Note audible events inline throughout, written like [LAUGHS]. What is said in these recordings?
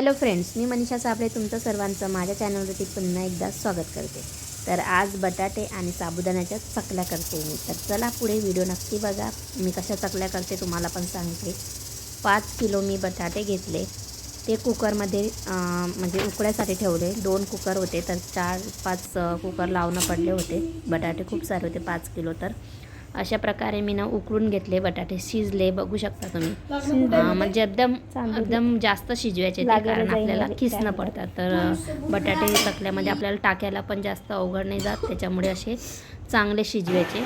Hello friends मी मनीषा साबळे तुमचं सर्वांचं माझ्या चॅनलवरती पुन्हा एकदा स्वागत करते. तर आज बटाटे आणि साबुदाण्याच्या चकल्या करते मी. तर चला पुढे व्हिडिओ नक्की बघा. मी कशा चकल्या करते तुम्हाला पण सांगते. पाच किलो मी बटाटे घेतले. ते कुकरमध्ये म्हणजे उकळ्यासाठी ठेवले. दोन कुकर होते तर चार पाच कुकर लावणं पडले होते. बटाटे खूप सारे होते पाच किलो तर. अशा प्रकारे मी ना उकळून घेतले बटाटे शिजले बघू शकता तुम्ही. म्हणजे एकदम एकदम जास्त शिजवायचे ते कारण आपल्याला खिसणं पडतात. तर बटाटे चकल्यामध्ये आपल्याला टाकायला पण जास्त अवघड नाही जात. त्याच्यामुळे असे चांगले शिजवायचे.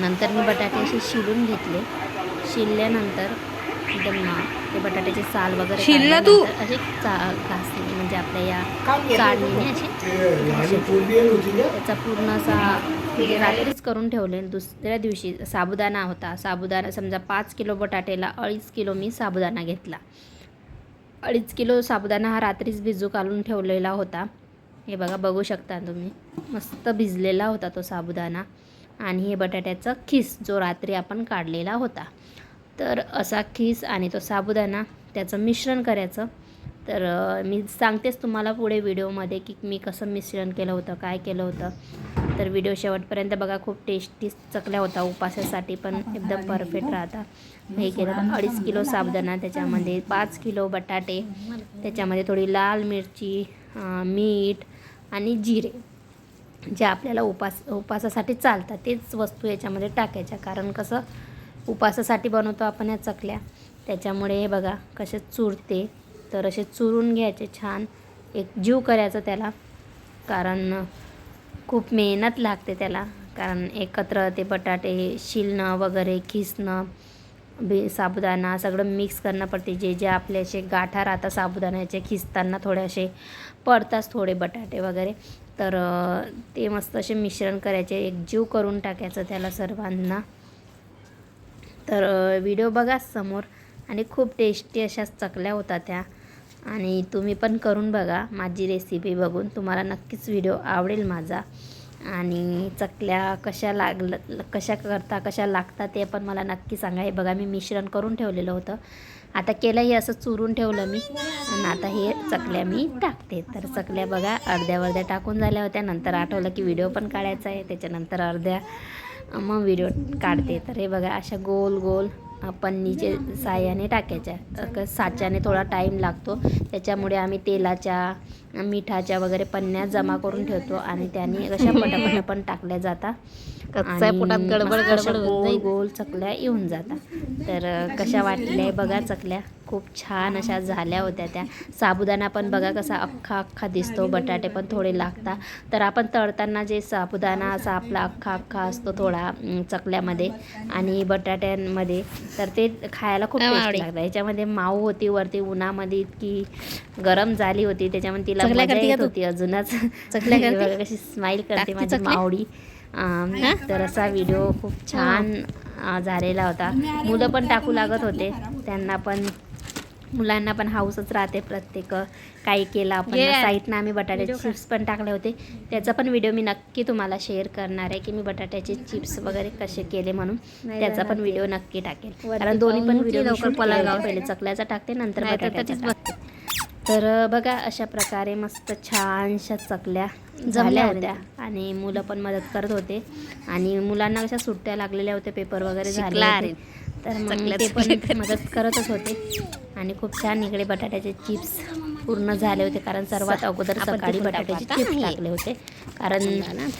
नंतर मी बटाटे असे शिलून घेतले. शिलल्यानंतर एकदम अं, ते बटाट्याचे साल वगैरे शिललं तू? असे घासले म्हणजे आपल्या या चाळणीने असे. त्याचा पूर्ण असा म्हणजे रात्रीच करून ठेवले दुसऱ्या दिवशी साबुदाणा होता. साबुदाणा समजा पाच किलो बटाट्याला अडीच किलो मी साबुदाणा घेतला. अडीच किलो साबुदाणा हा रात्रीच भिजू घालून ठेवलेला होता. हे बघा बघू शकता तुम्ही. मस्त भिजलेला होता तो साबुदाणा. आणि हे बटाट्याचा खीस जो रात्री आपण काढलेला होता. तर असा खीस आणि तो साबुदाणा त्याचं मिश्रण करायचं. तर मी सांगतेच तुम्हाला पुढे व्हिडिओमध्ये की मी कसं मिश्रण केलं होतं काय केलं होतं. तर व्हिडिओ शेवटपर्यंत बघा खूप टेस्टी चकल्या होता उपासासाठी पण एकदम परफेक्ट राहता. हे केलं तर अडीच किलो साबुदाणा त्याच्यामध्ये पाच किलो बटाटे त्याच्यामध्ये थोडी लाल मिरची मीठ आणि जिरे जे आपल्याला उपास उपासासाठी चालतात. तेच वस्तू याच्यामध्ये टाकायच्या. कारण कसं उपासासाठी बनवतो आपण या चकल्या. त्याच्यामुळे हे बघा कसे चुरते. तर असे चुरून घ्यायचे छान. एक जीव करायचं त्याला. कारण खूप मेहनत लागते त्याला. कारण एकत्र ते बटाटे शिलणं वगैरे खिसणं बे साबुदाणा सगळं मिक्स करणं पडते. जे जे आपले असे गाठा राहतात साबुदाण्याचे खिसताना थोडे असे पडतात थोडे बटाटे वगैरे. तर ते मस्त असे मिश्रण करायचे. एक जीव करून टाकायचं त्याला सर्वांना. तर व्हिडिओ बघा समोर. आणि खूप टेस्टी अशा चकल्या होत्या त्या. आणि तुम्ही पण करून बघा माझी रेसिपी बघून. तुम्हाला नक्कीच व्हिडिओ आवडेल माझा. आणि चकल्या कशा लागलं कशा करता कशा लागतात ते पण मला नक्की सांगा. हे बघा मी मिश्रण करून ठेवलेलं होतं. आता केलं हे असं चुरून ठेवलं मी. आणि आता हे चकल्या मी टाकते. तर चकल्या बघा अर्ध्या अर्ध्या टाकून झाल्या होत्या. नंतर आठवलं की व्हिडिओ पण काढायचा आहे. त्याच्यानंतर अर्ध्या मग व्हिडिओ काढते. तर हे बघा अशा गोल गोल पन्नीचे साह्याने टाकायच्या. साच्याने थोडा टाईम लागतो. त्याच्यामुळे आम्ही तेलाच्या मिठाच्या वगैरे पन्न्या जमा करून ठेवतो आणि त्याने कशा पटापट पण टाकल्या जातात. गडबड अशा गडबड गोल. गोल चकल्या येऊन जातात. तर कशा वाटल्या बघा चकल्या. खूप छान अशा झाल्या होत्या त्या. साबुदाणा पण बघा कसा अख्खा अख्खा दिसतो बटाटे पण थोडे लागतात. तर आपण तळताना जे साबुदाणा असा आपला अख्खा अख्खा असतो थोडा चकल्यामध्ये आणि बटाट्यांमध्ये तर ते खायला खूप हा, टेस्ट. लागतं. याच्यामध्ये माऊ होती वरती उन्हामध्ये इतकी गरम झाली होती त्याच्यामध्ये तिला मजा येत? होती अजूनच. चकल्या [LAUGHS] हे करते? बघा कशी स्माईल करते माझी? मावडी तर असा व्हिडिओ खूप छान अं, झालेला होता. मुलं पण टाकू लागत होते. त्यांना पण मुलांना पण हाऊसच राहते प्रत्येक काही केलं आपण ये. साईडनं आम्ही बटाट्याचे. चिप्स पण टाकले होते त्याचा पण व्हिडिओ मी नक्की तुम्हाला शेअर करणार आहे की मी बटाट्याचे चिप्स वगैरे कसे केले म्हणून त्याचा पण. व्हिडिओ नक्की टाकेल कारण दोन्ही पण व्हिडिओ लवकर पळायला. पहिले चकल्याचा टाकते नंतर बटाट्याचा तर बघा अशा प्रकारे मस्त छानशा चकल्या जमल्या झाल्या होत्या. आणि मुलं पण मदत करत होते आणि मुलांना कशा सुट्ट्या लागलेल्या होत्या पेपर वगैरे झाले. तर मग ते पण मदत करतच होते आणि खूप छान इकडे बटाट्याचे चिप्स पूर्ण झाले होते कारण सर्वात अगोदर सकाळी बटाट्याचे. चिप्स हे. टाकले होते कारण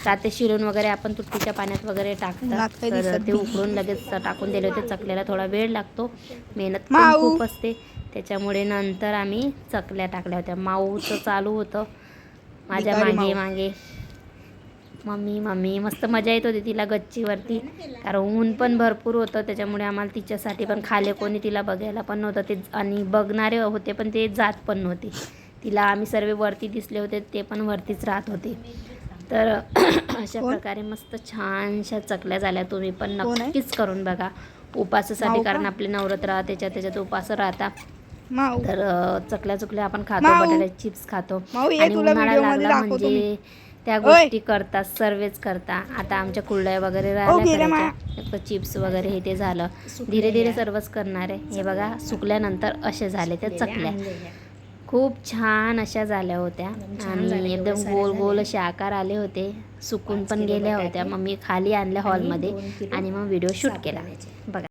रात्री शिरून वगैरे आपण तुट्टीच्या पाण्यात वगैरे टाकतात तर ते. उकळून लगेच टाकून दिले होते चकल्याला थोडा वेळ लागतो मेहनत. खूप असते त्याच्यामुळे नंतर आम्ही चकल्या टाकल्या होत्या माऊचं चालू होतं माझ्या मागे. मागे मम्मी मम्मी मस्त मजा येत होती तिला गच्चीवरती. कारण ऊन पण भरपूर होतं त्याच्यामुळे आम्हाला तिच्यासाठी पण खाले कोणी तिला बघायला पण नव्हतं. ते आणि बघणारे होते पण ते जात पण नव्हते. तिला आम्ही सर्व वरती दिसले होते ते पण वरतीच राहत होते. तर [CLEARS THROAT] अशा? प्रकारे मस्त छानशा चकल्या झाल्या तुम्ही पण? नक्कीच करून बघा. उपासासाठी? कारण आपले नवरात्र त्याच्यात त्याच्यात उपास राहता तर चकल्या चुकल्या आपण खातो माऊ. बटाट्याचे चिप्स खातो. आणि उन्हाळा लागला म्हणजे त्या. गोष्टी करतात सर्वच करता आता आमच्या कुरड्या वगैरे राहिल्या चिप्स वगैरे हे ते झालं. धीरे धीरे सर्वच करणार आहे. हे बघा सुकल्यानंतर असे झाले त्या चकल्या. खूप छान अशा झाल्या होत्या. आणि एकदम गोल गोल. असे आकार आले होते. सुकून पण गेल्या होत्या. मग मी खाली आणल्या आणि हॉलमध्ये आणि मग व्हिडिओ शूट केला. बघा.